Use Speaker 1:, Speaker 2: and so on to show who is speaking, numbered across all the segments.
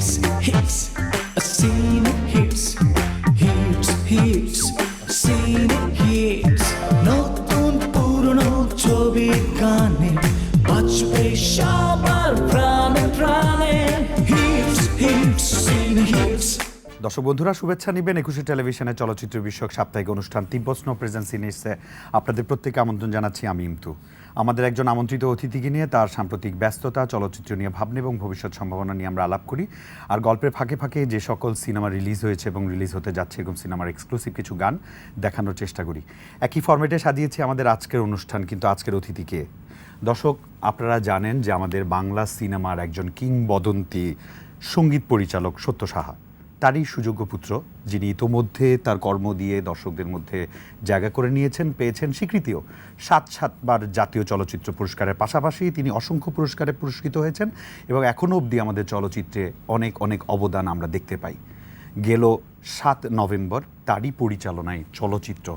Speaker 1: hips, hips.
Speaker 2: দর্শক বন্ধুরা, শুভেচ্ছা নিবেন একুশে টেলিভিশনে চলচ্চিত্র বিষয়ক সাপ্তাহিক অনুষ্ঠান তিব্বস্ন প্রেজেন্স ইনিসে আপনাদের প্রত্যেকে আমন্ত্রণ জানাচ্ছি আমি ইমতু। আমাদের একজন আমন্ত্রিত অতিথিকে নিয়ে তার সাম্প্রতিক ব্যস্ততা, চলচ্চিত্র নিয়ে ভাবনা এবং ভবিষ্যৎ সম্ভাবনা নিয়ে আমরা আলাপ করি। আর গল্পের ফাঁকে ফাঁকে যে সকল সিনেমা রিলিজ হয়েছে এবং রিলিজ হতে যাচ্ছে এরকম সিনেমার এক্সক্লুসিভ কিছু গান দেখানোর চেষ্টা করি। একই ফরম্যাটে সাজিয়েছি আমাদের আজকের অনুষ্ঠান, কিন্তু আজকের অতিথিকে। দর্শক, আপনারা জানেন যে আমাদের বাংলা সিনেমার একজন কিংবদন্তি সংগীত পরিচালক সত্য সাহা। তারই সুযোগ্য পুত্র, যিনি ইতোমধ্যে তার কর্ম দিয়ে দর্শকদের মধ্যে জায়গা করে নিয়েছেন, পেয়েছেন স্বীকৃতিও। সাত সাতবার জাতীয় চলচ্চিত্র পুরস্কারের পাশাপাশি তিনি অসংখ্য পুরস্কারে পুরস্কৃত হয়েছেন এবং এখনও অবধি আমাদের চলচ্চিত্রে অনেক অনেক অবদান আমরা দেখতে পাই। গেল সাত নভেম্বর তারই পরিচালনায় চলচ্চিত্র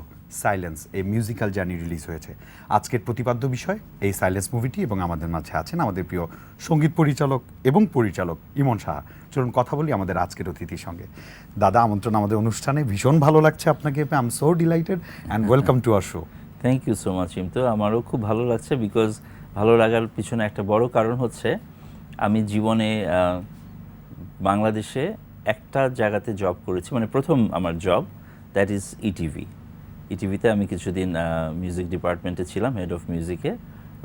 Speaker 2: সাইলেন্স এই মিউজিক্যাল জার্নি রিলিজ হয়েছে। আজকের প্রতিপাদ্য বিষয়, এই সাইলেন্স মুভিটি এবং আমাদের মাঝে আছেন আমাদের প্রিয় সংগীত পরিচালক এবং পরিচালক ইমন সাহা। চলুন কথা বলি আমাদের আজকের অতিথির সঙ্গে। দাদা, আমন্ত্রণ আমাদের অনুষ্ঠানে। ভীষণ ভালো লাগছে আপনাকে I am so delighted and welcome to our show
Speaker 3: thank you so much ইমতো আমারও খুব ভালো লাগছে বিকজ ভালো লাগার পিছনে একটা বড় কারণ হচ্ছে, আমি জীবনে বাংলাদেশে একটা জায়গাতে জব করেছি মানে প্রথম আমার জব দ্যাট ইজ ইটিভি ইটিভিতে আমি কিছুদিন মিউজিক ডিপার্টমেন্টে ছিলাম হেড অফ মিউজিকে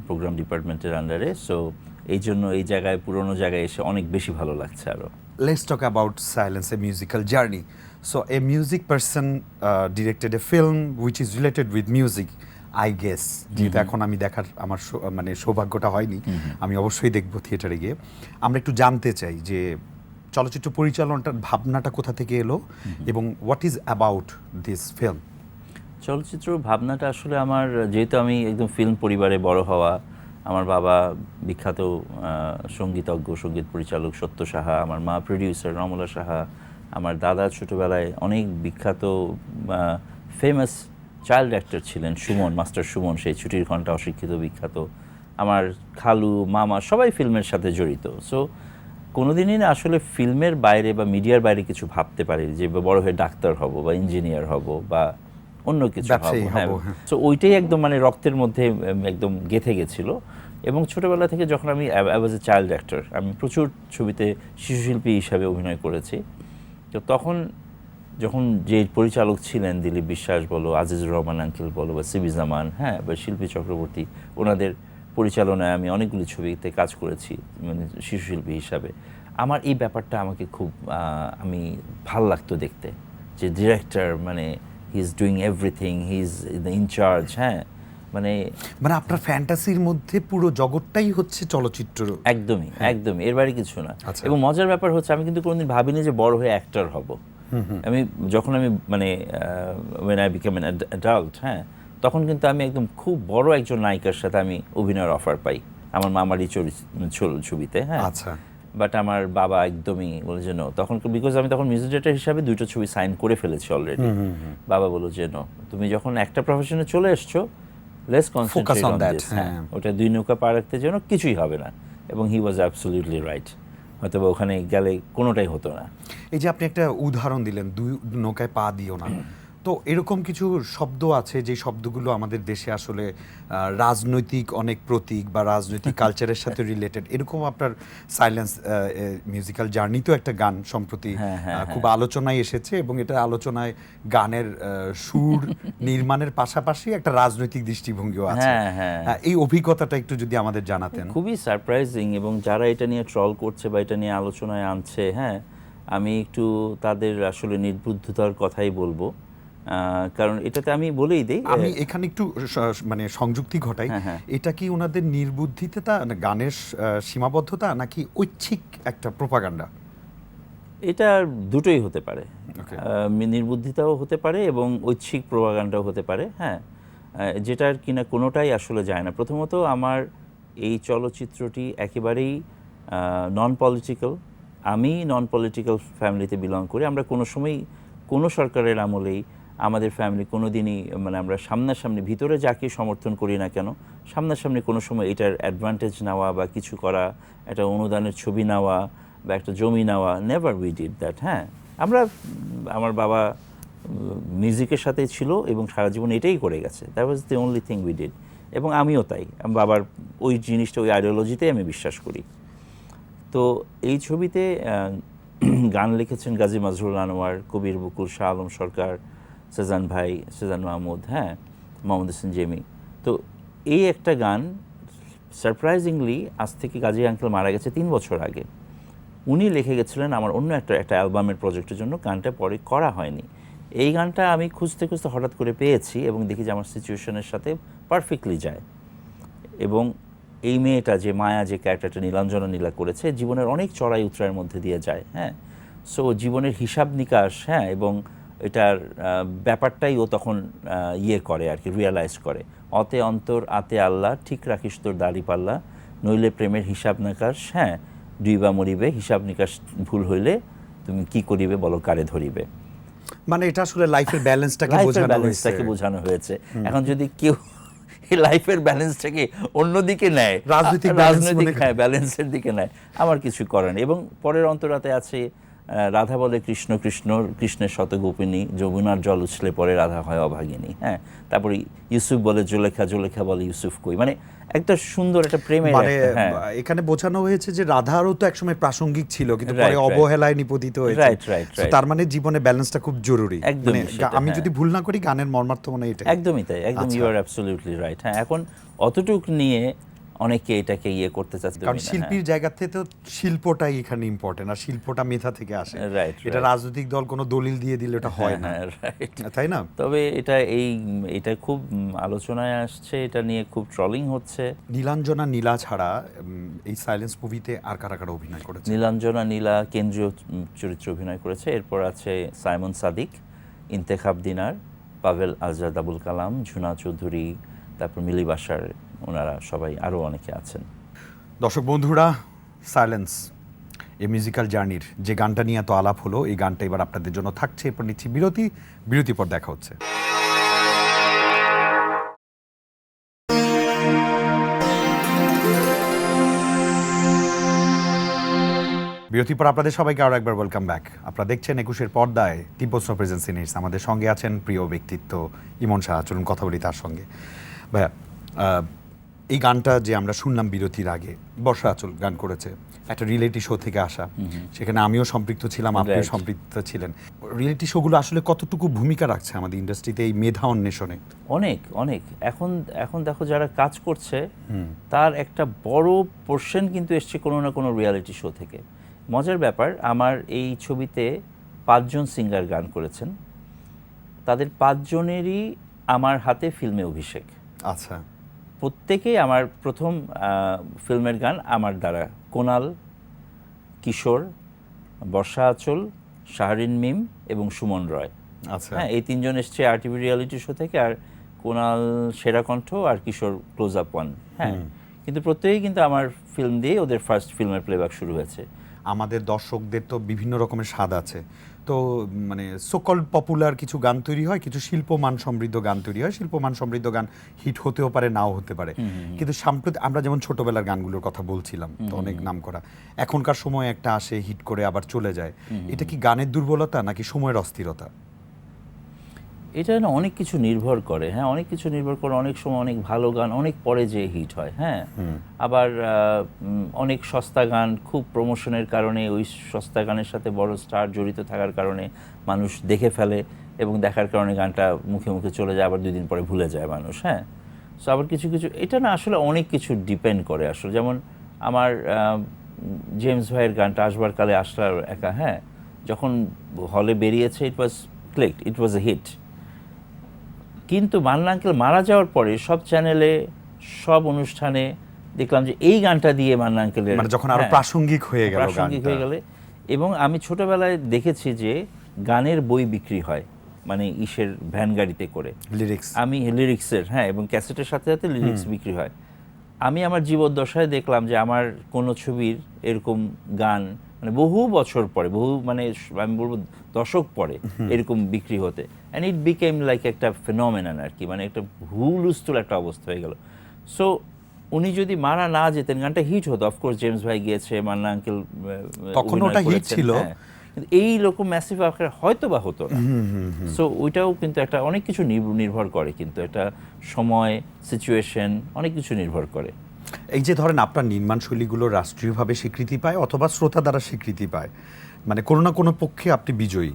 Speaker 3: প্রোগ্রাম ডিপার্টমেন্টের আন্ডারে সো এই জন্য এই জায়গায় পুরনো জায়গায় এসে অনেক বেশি ভালো লাগছে আরও
Speaker 2: let's talk about silence a musical journey so a music person directed a film which is related with music I guess যেহেতু এখন আমি দেখার আমার সৌ- মানে সৌভাগ্যটা হয়নি। আমি অবশ্যই দেখব থিয়েটারে গিয়ে। আমরা একটু জানতে চাই যে চলচ্চিত্র পরিচালনাটার ভাবনাটা কোথা থেকে এলো? এবং what is about this film
Speaker 3: চলচ্চিত্র ভাবনাটা আসলে আমার, যেহেতু আমি একদম ফিল্ম পরিবারে বড় হওয়া, আমার বাবা বিখ্যাত সঙ্গীতজ্ঞ, সংগীত পরিচালক সত্য সাহা, আমার মা প্রডিউসার রমলা সাহা, আমার দাদা ছোটোবেলায় অনেক বিখ্যাত ফেমাস চাইল্ড অ্যাক্টর ছিলেন, সুমন, মাস্টার সুমন, সেই ছুটির ঘণ্টা অশিক্ষিত, বিখ্যাত। আমার খালু, মামা সবাই ফিল্মের সাথে জড়িত। সো কোনোদিনই না আসলে ফিল্মের বাইরে বা মিডিয়ার বাইরে কিছু ভাবতে পারি যে, বড় হয়ে ডাক্তার হব বা ইঞ্জিনিয়ার হব বা অন্য কিছু হব হ্যাঁ।
Speaker 2: হ্যাঁ।
Speaker 3: ওইটাই একদম মানে রক্তের মধ্যে একদম গেথে গেছিল। এবং ছোটবেলা থেকে যখন আমি অ্যাজ এ চাইল্ড অ্যাক্টর আমি প্রচুর ছবিতে শিশুশিল্পী হিসাবে অভিনয় করেছি। তো তখন যখন যে পরিচালক ছিলেন দিলীপ বিশ্বাস বলো আজিজুর রহমান আঙ্কেল বলো বা সিবি জামান হ্যাঁ বা শিল্পী চক্রবর্তী ওনাদের পরিচালনায় আমি অনেকগুলি ছবিতে কাজ করেছি মানে শিশুশিল্পী হিসাবে। আমার এই ব্যাপারটা আমাকে খুব আমি ভালো লাগতো দেখতে। যে ডিরেক্টর মানে he is doing everything he is incharge হ্যাঁ? মানে
Speaker 2: মানে আপনার ফ্যান্টাসির মধ্যে পুরো জগৎটাই হচ্ছে চলচ্চিত্র।
Speaker 3: একদমই একদমই এর বাইরে কিছু না।
Speaker 2: আচ্ছা।
Speaker 3: এবং মজার ব্যাপার হচ্ছে আমি কিন্তু কোনোদিন ভাবিনি যে বড় হয়ে অ্যাক্টর হব। আমি যখন আমি মানে ওয়েন আই বিকাম অ্যাডাল্ট হ্যাঁ তখন কিন্তু আমি একদম খুব বড় একজন নায়িকার সাথে আমি অভিনয়ের অফার পাই। আমার মামারই চরিত্র ছবিতে হ্যাঁ।
Speaker 2: আচ্ছা।
Speaker 3: বাট আমার বাবা একদমই বলে যে no. তখন বিকজ আমি তখন মিউজিক ডিরেক্টর হিসাবে দুইটা ছবি সাইন করে ফেলেছি অলরেডি বাবা বলল যে no. তুমি যখন একটা প্রফেশনে চলে এসছো লেস কনসেন্ট্রেট অন
Speaker 2: হ্যাঁ।
Speaker 3: হ্যাঁ ওটা দুই নৌকা পার রাখতে যেন কিছুই হবে না। এবং হি ওয়াজ অ্যাবসলিউটলি রাইট হয়তো ওখানে গেলে কোনোটাই হতো না।
Speaker 2: এই যে আপনি একটা উদাহরণ দিলেন দুই নৌকায় পা দিও না। তো এরকম কিছু শব্দ আছে যে শব্দগুলো আমাদের দেশে আসলে রাজনৈতিক অনেক প্রতীক বা রাজনৈতিক কালচারের সাথে রিলেটেড এরকম আপনার সাইলেন্স মিউজিক্যাল জার্নি তো একটা গান সম্প্রতি
Speaker 3: হ্যাঁ, হ্যাঁ,
Speaker 2: খুব আলোচনায় এসেছে এবং এটা আলোচনায় গানের সুর নির্মাণের পাশাপাশি একটা রাজনৈতিক দৃষ্টিভঙ্গিও আছে।
Speaker 3: হ্যাঁ, হ্যাঁ।
Speaker 2: এই অভিজ্ঞতাটা একটু যদি আমাদের জানাতেন।
Speaker 3: খুবই সারপ্রাইজিং এবং যারা এটা নিয়ে ট্রল করছে বা এটা নিয়ে আলোচনায় আনছে হ্যাঁ আমি একটু তাদের আসলে নির্বুদ্ধতার কথাই বলব। কারণ এটাতে আমি বলেই দিই
Speaker 2: আমি এখানে একটু মানে সংযুক্তি ঘটাই।
Speaker 3: হ্যাঁ, হ্যাঁ।
Speaker 2: এটা কি ওনাদের নির্বুদ্ধিতা গানের সীমাবদ্ধতা নাকি ঐচ্ছিক একটা প্রোপাগান্ডা?
Speaker 3: এটা দুটোই হতে পারে। নির্বুদ্ধিতাও হতে পারে এবং ঐচ্ছিক প্রভাগান্ডাও হতে পারে হ্যাঁ। যেটার কিনা কোনোটাই আসলে যায় না। প্রথমত আমার এই চলচ্চিত্রটি একেবারেই নন পলিটিক্যাল আমি নন পলিটিক্যাল ফ্যামিলিতে বিলং করি। আমরা কোনো সময় কোনো সরকারের আমলেই আমাদের ফ্যামিলি কোনো দিনই মানে আমরা সামনাসামনি ভিতরে যাকে সমর্থন করি না কেন, সামনাসামনি কোনো সময় এটার অ্যাডভান্টেজ নেওয়া বা কিছু করা, একটা অনুদানের ছবি নেওয়া বা একটা জমি নেওয়া নেভার উই ডিড দ্যাট হ্যাঁ। আমরা, আমার বাবা মিউজিকের সাথে ছিল এবং সারা জীবন এটাই করে গেছে। That was the only thing we did এবং আমিও তাই। বাবার ওই জিনিসটা, ওই আইডিওলজিতেই আমি বিশ্বাস করি। তো এই ছবিতে গান লিখেছেন গাজী মাজরুল আনোয়ার, কবির বকুল শাহ আলম সরকার সেজান ভাই, সেজান মাহমুদ হ্যাঁ মোহাম্মদ হোসেন জেমি। তো এই একটা গান সারপ্রাইজিংলি আজ থেকে গাজী আঙ্কেল মারা গেছে তিন বছর আগে। উনি লিখে গেছিলেন আমার অন্য একটা একটা অ্যালবামের প্রজেক্টের জন্য, গানটা পরে করা হয়নি। এই গানটা আমি খুঁজতে খুঁজতে হঠাৎ করে পেয়েছি এবং দেখি যে আমার সিচুয়েশনের সাথে পারফেক্টলি যায়। এবং এই মেয়েটা যে মায়া, যে ক্যারেক্টারটা নীলাঞ্জনা নীলা করেছে, জীবনের অনেক চড়াই উতরাইয়ের মধ্যে দিয়ে যায় হ্যাঁ। সো জীবনের হিসাব নিকাশ হ্যাঁ এবং এটার ব্যাপারটাই ও তখন ইয়ে করে আর কি রিয়েলাইজ করে। অতে অন্তর আতে আল্লাহ ঠিক রাখিস তোর দাড়ি পাল্লা নইলে প্রেমের হিসাব নিকাশ হ্যাঁ দুইবা মরিবে হিসাব নিকাশ ভুল হইলে তুমি কি করিবে বলো কারে ধরিবে?
Speaker 2: মানে এটা আসলে লাইফের ব্যালেন্সটাকে বোঝানো হয়েছে।
Speaker 3: ব্যালেন্সটাকে বোঝানো হয়েছে। এখন যদি কেউ লাইফের ব্যালেন্সটাকে অন্যদিকে নেয়
Speaker 2: রাজনৈতিক
Speaker 3: রাজনৈতিক হ্যাঁ ব্যালেন্সের দিকে নেয় আমার কিছু করেন এবং পরের অন্তরাতে আছে রাধা বলে কৃষ্ণ কৃষ্ণ কৃষ্ণের শতগোপিনী যমুনার জল উছলে পরে রাধা হয় অভাগিনী হ্যাঁ? তারপরে ইউসুফ বলে জোলেখা জোলেখা বলে ইউসুফ কই মানে একটা সুন্দর একটা প্রেমের
Speaker 2: মানে
Speaker 3: হ্যাঁ।
Speaker 2: এখানে বোঝানো হয়েছে যে রাধারও তো একসময় প্রাসঙ্গিক ছিল কিন্তু পরে অবহেলায় নিপতিত হয়েছে।
Speaker 3: Right,
Speaker 2: So তার মানে জীবনে ব্যালেন্সটা খুব জরুরি।
Speaker 3: একদমই
Speaker 2: মানে আমি
Speaker 3: হ্যাঁ।
Speaker 2: যদি ভুল না করি গানের মর্মার্থ মনে হয় এটাই।
Speaker 3: একদমই তাই একদম। ইউ আর অ্যাবসলিউটলি রাইট হ্যাঁ এখন অতটুক নিয়ে অনেকে এটাকে ইয়ে করতে চাচ্ছে
Speaker 2: কারণ শিল্পীর জায়গা থেকে তো শিল্পটাই এখানে ইম্পর্টেন্ট আর শিল্পটা মেধা থেকে আসে।
Speaker 3: Right,
Speaker 2: এটা রাজনৈতিক দল কোনো দলিল দিয়ে দিলে এটা হয় না।
Speaker 3: হ্যাঁ রাইট
Speaker 2: তাই না?
Speaker 3: তবে এটা এই এটা খুব আলোচনায় আসছে এটা নিয়ে খুব ট্রলিং হচ্ছে।
Speaker 2: নীলাঞ্জনা নীলা ছাড়া এই সাইলেন্স মুভিতে আর কারা কারা অভিনয় করেছে?
Speaker 3: নীলাঞ্জনা নীলা কেন্দ্রীয় চরিত্রে অভিনয় করেছে। এরপর আছে সাইমন সাদিক ইন্তেখাব দিনার পাভেল আজাদ আবুল কালাম ঝুনা চৌধুরী তারপর মিলি বাসার ওনারা সবাই আরও অনেকে আছেন।
Speaker 2: দর্শক বন্ধুরা সাইলেন্স এই মিউজিক্যাল জার্নির যে গানটা নিয়ে এত আলাপ হলো, এই গানটা এবার আপনাদের জন্য থাকছে। এরপর নিচ্ছি বিরতি বিরতি পর দেখা হচ্ছে। বিরতি পর আপনাদের সবাইকে আরও একবার ওয়েলকাম ব্যাক আপনারা দেখছেন একুশের পর্দায় তিব্বস্ন প্রেজেন্সি নিউজ আমাদের সঙ্গে আছেন প্রিয় ব্যক্তিত্ব ইমন শাহ। চলুন কথা বলি তার সঙ্গে। ভাইয়া এই গানটা যে আমরা শুনলাম বিরতির আগে বর্ষা আচল গান করেছে একটা রিয়েলিটি শো থেকে আসা। সেখানে আমিও সম্পৃক্ত ছিলাম আপনিও সম্পৃক্ত ছিলেন। রিয়েলিটি শোগুলো আসলে কতটুকু ভূমিকা রাখছে আমাদের ইন্ডাস্ট্রিতে এই মেধা অন্বেষণে?
Speaker 3: অনেক অনেক। এখন এখন দেখো যারা কাজ করছে তার একটা বড় পোর্শন কিন্তু এসছে কোনো না কোনো রিয়ালিটি শো থেকে। মজার ব্যাপার আমার এই ছবিতে পাঁচজন সিঙ্গার গান করেছেন। তাদের পাঁচজনেরই আমার হাতে ফিল্মে অভিষেক।
Speaker 2: আচ্ছা।
Speaker 3: প্রত্যেকেই আমার প্রথম ফিল্মের গান আমার দ্বারা। কোনাল কিশোর বর্ষা আচল শাহরিন মিম এবং সুমন রয়।
Speaker 2: আচ্ছা।
Speaker 3: হ্যাঁ এই তিনজন এসছে আর টিভি রিয়ালিটি শো থেকে আর কোনাল সেরা কণ্ঠ আর কিশোর ক্লোজ আপ ওয়ান হ্যাঁ কিন্তু প্রত্যেকেই কিন্তু আমার ফিল্ম দিয়ে ওদের ফার্স্ট ফিল্মের প্লেব্যাক শুরু হয়েছে।
Speaker 2: আমাদের দর্শকদের তো বিভিন্ন রকমের স্বাদ আছে। তো মানে সকল পপুলার কিছু গান তৈরি হয় কিছু শিল্পমান সমৃদ্ধ গান তৈরি হয় শিল্পমান সমৃদ্ধ গান হিট হতেও পারে নাও হতে পারে। কিন্তু সাম্প্রতিক আমরা যেমন ছোটবেলার গানগুলোর কথা বলছিলাম তো অনেক নাম করা এখনকার সময় একটা আসে হিট করে আবার চলে যায়। এটা কি গানের দুর্বলতা নাকি সময়ের অস্থিরতা?
Speaker 3: এটা না অনেক কিছু নির্ভর করে হ্যাঁ? অনেক কিছু নির্ভর করে অনেক সময় অনেক ভালো গান অনেক পরে যে হিট হয় হ্যাঁ? আবার অনেক সস্তা গান খুব প্রমোশনের কারণে ওই সস্তা গানের সাথে বড় স্টার জড়িত থাকার কারণে মানুষ দেখে ফেলে এবং দেখার কারণে গানটা মুখে মুখে চলে যায় আবার দুই দিন পরে ভুলে যায় মানুষ হ্যাঁ? সো আবার কিছু কিছু এটা না আসলে অনেক কিছু ডিপেন্ড করে আসলে। যেমন আমার জেমস ভাইয়ের গানটা আসবার কালে আসলার একা হ্যাঁ? যখন হলে বেরিয়েছে ইট ওয়াজ ক্লিক ইট ওয়াজ এ হিট কিন্তু মান্না আঙ্কেল মারা যাওয়ার পরে সব চ্যানেলে সব অনুষ্ঠানে দেখলাম যে এই গানটা দিয়ে মান্না আঙ্কেলের
Speaker 2: মানে যখন আরও
Speaker 3: হ্যাঁ,
Speaker 2: প্রাসঙ্গিক হয়ে গেল
Speaker 3: প্রাসঙ্গিক হয়ে গেলে। এবং আমি ছোটবেলায় দেখেছি যে গানের বই বিক্রি হয় মানে ইসের ভ্যান গাড়িতে করে।
Speaker 2: লিরিক্স
Speaker 3: আমি লিরিক্সের হ্যাঁ এবং ক্যাসেটের সাথে সাথে লিরিক্স বিক্রি হয়। আমি আমার জীবদ্দশায় দেখলাম যে আমার কোনো ছবির এরকম গান মানে বহু বছর পরে বহু মানে আমি বলব দশক পরে এরকম বিক্রি হতে। অ্যান্ড ইট বিকেম লাইক একটা ফেনোমেনান আর কি মানে একটা হুলুস্থুল একটা অবস্থা হয়ে গেল। সো উনি যদি মারা না যেতেন গানটা হিট হতো। অফকোর্স জেমস ভাই গিয়েছে মান্না আঙ্কেল
Speaker 2: তখন ওটা hit ছিল।
Speaker 3: কিন্তু এই রকম ম্যাসিভ আকারে হয়তো বা হতো না। সো ওইটাও কিন্তু একটা অনেক কিছু নির্ভ- নির্ভর করে। কিন্তু একটা সময় সিচুয়েশন অনেক কিছু নির্ভর করে।
Speaker 2: এই যে ধরেন আপনার নির্মাণ শৈলীগুলো রাষ্ট্রীয়ভাবে স্বীকৃতি পায় অথবা শ্রোতা দ্বারা স্বীকৃতি পায় মানে কোনো না কোনো পক্ষে আপনি বিজয়ী।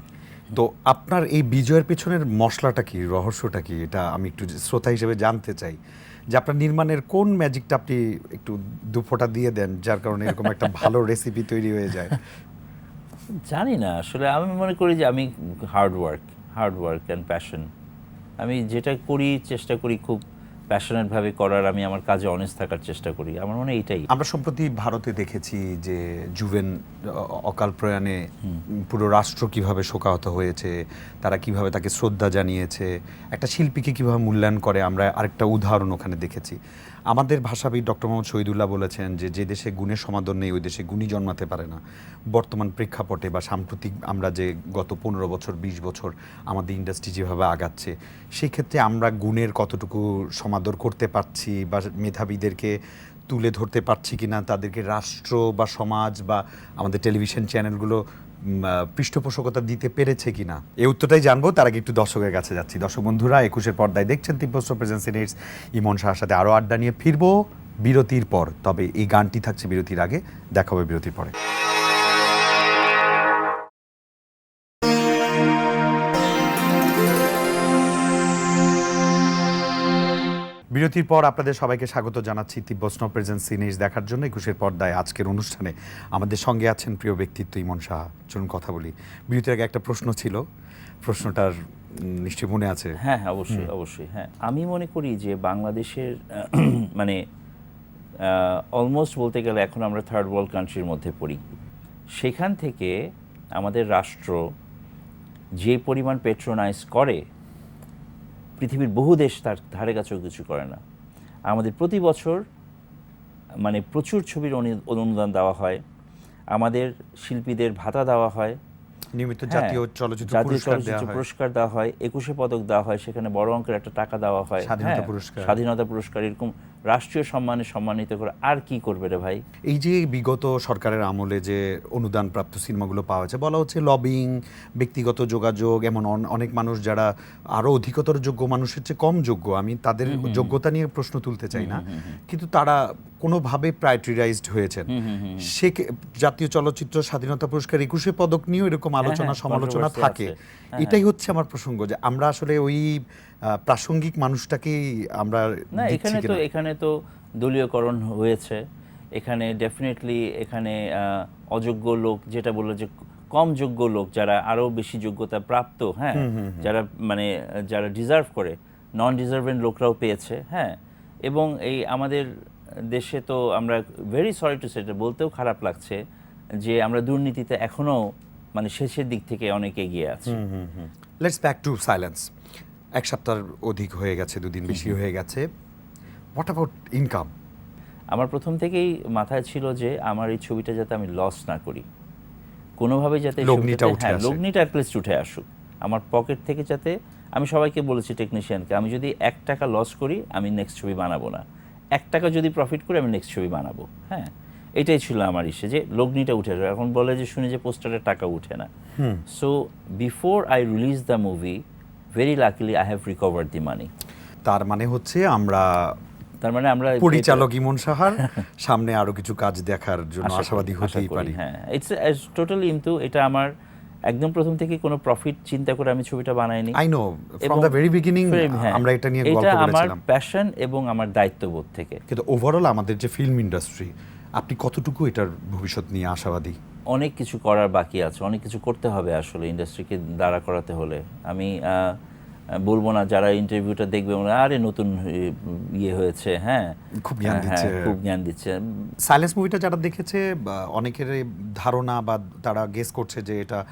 Speaker 2: তো আপনার এই বিজয়ের পেছনের মশলাটা কি রহস্যটা কি? এটা আমি একটু শ্রোতা হিসেবে জানতে চাই। যে আপনার নির্মাণের কোন ম্যাজিকটা আপনি একটু দুফোটা দিয়ে দেন যার কারণে এরকম একটা ভালো রেসিপি তৈরি হয়ে যায়?
Speaker 3: জানি না আসলে আমি মনে করি যে আমি hard work hard work and passion আমি যেটা করি চেষ্টা করি খুব প্যাশনেট ভাবে করার আমি আমার কাজে অনেস্ট থাকার চেষ্টা করি। আমার মনে হয় এইটাই
Speaker 2: আমরা সম্প্রতি ভারতে দেখেছি যে জুভেন অকাল প্রয়াণে পুরো রাষ্ট্র কীভাবে শোকাহত হয়েছে তারা কীভাবে তাকে শ্রদ্ধা জানিয়েছে একটা শিল্পীকে কীভাবে মূল্যায়ন করে আমরা আরেকটা উদাহরণ ওখানে দেখেছি। আমাদের ভাষাবিদ ডক্টর মোহাম্মদ শহীদুল্লাহ বলেছেন যে যে দেশে গুণের সমাদর নেই, ওই দেশে গুণী জন্মাতে পারে না। বর্তমান প্রেক্ষাপটে বা সাম্প্রতিক আমরা যে গত পনেরো বছর, বিশ বছর আমাদের ইন্ডাস্ট্রি যেভাবে আগাচ্ছে, সেই ক্ষেত্রে আমরা গুণের কতটুকু সমাদর করতে পারছি বা মেধাবীদেরকে তুলে ধরতে পারছি কিনা, তাদেরকে রাষ্ট্র বা সমাজ বা আমাদের টেলিভিশন চ্যানেলগুলো পৃষ্ঠপোষকতা দিতে পেরেছে কিনা? এই উত্তরটাই জানব, তার আগে একটু দর্শকের কাছে যাচ্ছি। দর্শক বন্ধুরা, একুশের পর্দায় দেখছেন তিব্বস্ত প্রেজেন্সি নেটস ইমন শাহর সাথে আরও আড্ডা নিয়ে ফিরবো বিরতির পর। তবে এই গানটি থাকছে বিরতির আগে দেখাবে বিরতির পরে। বিরতির পর আপনাদের সবাইকে স্বাগত জানাচ্ছি তিব্বস্ন প্রেজেন্স সিনিস দেখার জন্য। একুশের পর্দায় আজকের অনুষ্ঠানে আমাদের সঙ্গে আছেন প্রিয় ব্যক্তিত্ব ইমন সাহা চলুন কথা বলি। বিরতির আগে একটা প্রশ্ন ছিল। প্রশ্নটার নিশ্চয়ই মনে আছে?
Speaker 3: হ্যাঁ হ্যাঁ অবশ্যই অবশ্যই। হ্যাঁ আমি মনে করি যে বাংলাদেশের মানে অলমোস্ট বলতে গেলে এখন আমরা থার্ড ওয়ার্ল্ড কান্ট্রির মধ্যে পড়ি। সেখান থেকে আমাদের রাষ্ট্র যে পরিমাণ পেট্রোনাইজ করে পৃথিবীর বহু দেশ তার ধারে কাছেও কিছু করে না। আমাদের প্রতি বছর মানে প্রচুর ছবির অনু- অনুদান দেওয়া হয়। আমাদের শিল্পীদের ভাতা দেওয়া হয়।
Speaker 2: নিয়মিত
Speaker 3: হ্যাঁ,
Speaker 2: জাতীয় চলচ্চিত্র দেওয়া হয়।
Speaker 3: পুরস্কার দেওয়া হয় একুশে পদক দেওয়া হয় সেখানে বড় অঙ্কের একটা টাকা দেওয়া হয়।
Speaker 2: স্বাধীনতা
Speaker 3: হ্যাঁ,
Speaker 2: পুরস্কার।
Speaker 3: স্বাধীনতা পুরস্কার এরকম রাষ্ট্রীয় সম্মানে সম্মানিত করে আর কি করবে রে ভাই?
Speaker 2: এই যে বিগত সরকারের আমলে যে অনুদান প্রাপ্ত সিনেমাগুলো পাওয়া যাচ্ছে বলা হচ্ছে লবিং ব্যক্তিগত যোগাযোগ এমন অনেক মানুষ যারা আরও অধিকতর যোগ্য মানুষের চেয়ে কম যোগ্য আমি তাদের যোগ্যতা নিয়ে প্রশ্ন তুলতে চাই না। কিন্তু তারা কোনোভাবে প্রায়োরিটাইজড হয়েছেন। সে জাতীয় চলচ্চিত্র স্বাধীনতা পুরস্কার একুশে পদক নিয়েও এরকম আলোচনা
Speaker 3: হ্যাঁ,
Speaker 2: সমালোচনা থাকে।
Speaker 3: হ্যাঁ,
Speaker 2: এটাই হচ্ছে আমার প্রসঙ্গ যে আমরা আসলে ওই প্রাসঙ্গিক মানুষটাকেই আমরা
Speaker 3: এখানে তো এখানে তো দলীয়করণ হয়েছে। এখানে ডেফিনেটলি এখানে অযোগ্য লোক যেটা বলল যে কম যোগ্য লোক যারা আরও বেশি যোগ্যতা প্রাপ্ত হ্যাঁ? যারা মানে যারা ডিজার্ভ করে নন ডিজার্ভেন্ট লোকরাও পেয়েছে হ্যাঁ? এবং এই আমাদের দেশে তো আমরা ভেরি সরি টু সেটা বলতেও খারাপ লাগছে যে আমরা দুর্নীতিতে এখনও মানে শেষের দিক থেকে অনেক এগিয়ে আছি।
Speaker 2: লেটস ব্যাক টু সাইলেন্স এক সপ্তাহ অধিক হয়ে গেছে দুদিন বেশি হয়ে গেছে। হোয়াট অ্যাবাউট ইনকাম
Speaker 3: আমার প্রথম থেকেই মাথায় ছিল যে আমার এই ছবিটা যাতে আমি লস না করি। কোনোভাবে যাতে
Speaker 2: লগ্নিটা উঠে
Speaker 3: হ্যাঁ লগ্নিটা অ্যাটলিস্ট উঠে আসুক। আমার পকেট থেকে যাতে আমি সবাইকে বলেছি টেকনিশিয়ানকে আমি যদি এক টাকা লস করি আমি নেক্সট ছবি বানাবো না। এক টাকা যদি প্রফিট করি আমি নেক্সট ছবি বানাবো। হ্যাঁ এটাই ছিল আমার ইসে যে লগ্নিটা উঠে আসবে এখন বলে যে শুনে যে পোস্টারের টাকা উঠে না। So before I release the movie very luckily I have recover the money
Speaker 2: তার মানে হচ্ছে আমরা
Speaker 3: তার মানে আমরা
Speaker 2: পরিচালক ইমন সাহার সামনে আরও কিছু কাজ দেখার জন্য আশাবাদী হতেই পারি।
Speaker 3: হ্যাঁ। ইটস টোটালি কিন্তু এটা আমার একদম প্রথম থেকে কোনো প্রফিট চিন্তা করে আমি ছবিটা বানাইনি।
Speaker 2: I know from the very beginning আমরা এটা নিয়ে গল্প করেছিলাম এটা আমার
Speaker 3: প্যাশন এবং আমার দায়িত্ববোধ থেকে।
Speaker 2: কিন্তু ওভারঅল আমাদের যে ফিল্ম ইন্ডাস্ট্রি আপনি কতটুকু এটার ভবিষ্যৎ নিয়ে আশাবাদী?
Speaker 3: অনেক কিছু করার বাকি আছে অনেক কিছু করতে হবে আসলে ইন্ডাস্ট্রিকে দাঁড়া করাতে হলে। আমি বলব না যারা ইন্টারভিউটা দেখবে আরে নতুন ইয়ে হয়েছে। হ্যাঁ
Speaker 2: খুব জ্ঞান
Speaker 3: হ্যাঁ,
Speaker 2: দিচ্ছে।
Speaker 3: খুব জ্ঞান দিচ্ছে।
Speaker 2: সাইলেন্স মুভিটা যারা দেখেছে অনেকের ধারণা বা তারা গেস করছে যে এটা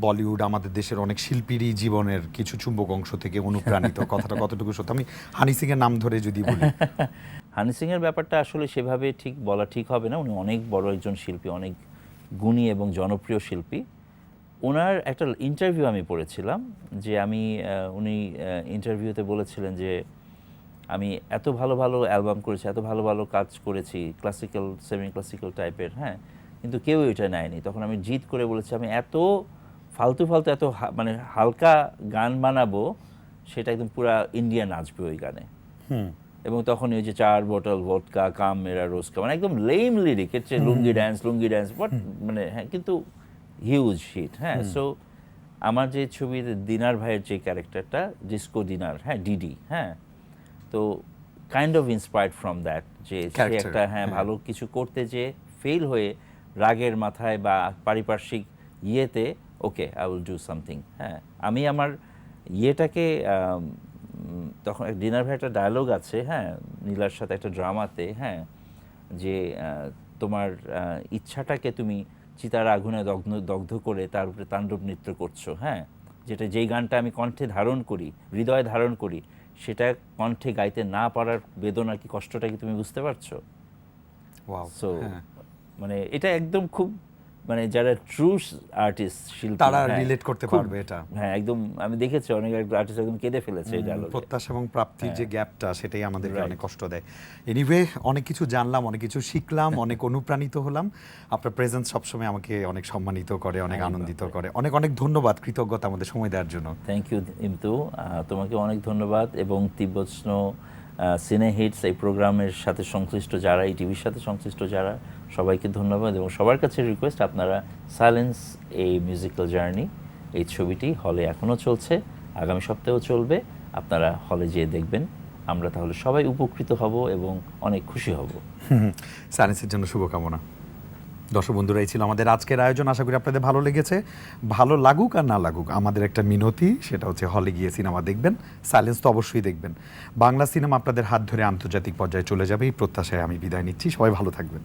Speaker 2: বলিউড আমাদের দেশের অনেক শিল্পীরই জীবনের কিছু চুম্বক অংশ থেকে অনুপ্রাণিত। কথাটা কতটুকু সত্য? আমি হানি সিং এর নাম ধরে যদি বলি।
Speaker 3: হানি সিং এর ব্যাপারটা আসলে সেভাবে ঠিক বলা ঠিক হবে না। উনি অনেক বড় একজন শিল্পী অনেক গুণী এবং জনপ্রিয় শিল্পী। ওনার একটা ইন্টারভিউ আমি পড়েছিলাম যে আমি উনি ইন্টারভিউতে বলেছিলেন যে আমি এত ভালো ভালো অ্যালবাম করেছি এত ভালো ভালো কাজ করেছি ক্লাসিক্যাল সেমি ক্লাসিক্যাল টাইপের হ্যাঁ কিন্তু কেউ এটা নেয়নি। তখন আমি জিদ করে বলেছি আমি এত ফালতু ফালতু এত মানে হালকা গান বানাবো সেটা একদম পুরা ইন্ডিয়া নাচবে ওই গানে।
Speaker 2: হুম।
Speaker 3: এবং তখন ওই যে চার বোতল ভোটকা কাম মেরা রোজকা মানে একদম লেম লিরিক এর চেয়ে lungi dance lungi dance but মানে হ্যাঁ কিন্তু হিউজ হিট হ্যাঁ সো আমার যে ছবিতে দিনার ভাইয়ের যে ক্যারেক্টারটা ডিসকো দিনার হ্যাঁ ডিডি হ্যাঁ তো kind of inspired from that যে সে একটা হ্যাঁ
Speaker 2: হ্যাঁ।
Speaker 3: ভালো কিছু করতে যে ফেল হয়ে রাগের মাথায় বা পারিপার্শ্বিক ইয়েতে okay I will do something হ্যাঁ আমি আমার ইয়েটাকে তখন ডিনার ভাই একটা ডায়লগ আছে হ্যাঁ নীলার সাথে একটা ড্রামাতে হ্যাঁ যে তোমার ইচ্ছাটাকে তুমি চিতার আগুনে দগ্ধ দগ্ধ করে তার উপরে তাণ্ডব নৃত্য করছ হ্যাঁ যেটা যেই গানটা আমি কণ্ঠে ধারণ করি হৃদয়ে ধারণ করি সেটা কণ্ঠে গাইতে না পারার বেদনা কি কষ্টটা কি তুমি বুঝতে পারছ সো
Speaker 2: হ্যাঁ।
Speaker 3: মানে এটা একদম খুব মানে যারা ট্রু আর্টিস্ট শিল্পী
Speaker 2: তারা
Speaker 3: হ্যাঁ,
Speaker 2: relate করতে পারবে এটা।
Speaker 3: হ্যাঁ একদম আমি দেখেছি অনেক আর্টিস্ট একদম কেঁদে ফেলেছে এই ডায়লগে
Speaker 2: প্রত্যাশা এবং প্রাপ্তির যে গ্যাপটা সেটাই আমাদেরকে
Speaker 3: Right.
Speaker 2: অনেক কষ্ট দেয়। এনিওয়ে অনেক কিছু জানলাম অনেক কিছু শিখলাম অনেক অনুপ্রাণিত হলাম। আপনার প্রেজেন্স সবসময় আমাকে অনেক সম্মানিত করে অনেক আনন্দিত করে। অনেক অনেক ধন্যবাদ কৃতজ্ঞতা আমাদের সময় দেওয়ার জন্য।
Speaker 3: থ্যাংক ইউ ইমতু তোমাকে অনেক ধন্যবাদ এবং তিব্বত স্নো সিনে হিটস এই প্রোগ্রামের সাথে সংশ্লিষ্ট যারা এই টিভির সাথে সংশ্লিষ্ট যারা সবাইকে ধন্যবাদ এবং সবার কাছে রিকোয়েস্ট আপনারা সাইলেন্স এই মিউজিক্যাল জার্নি এই ছবিটি হলে এখনও চলছে, আগামী সপ্তাহেও চলবে, আপনারা হলে যেয়ে দেখবেন, আমরা তাহলে সবাই উপকৃত হব এবং অনেক খুশি হব।
Speaker 2: সায়েন্সের জন্য শুভকামনা। দর্শক বন্ধুরা, এই ছিল আমাদের আজকের আয়োজন। আশা করি আপনাদের ভালো লেগেছে। ভালো লাগুক আর না লাগুক, আমাদের একটা মিনতি, সেটা হচ্ছে হলে গিয়ে সিনেমা দেখবেন সাইলেন্স তো অবশ্যই দেখবেন। বাংলা সিনেমা আপনাদের হাত ধরে আন্তর্জাতিক পর্যায়ে চলে যাবে, এই প্রত্যাশায় আমি বিদায় নিচ্ছি। সবাই ভালো থাকবেন।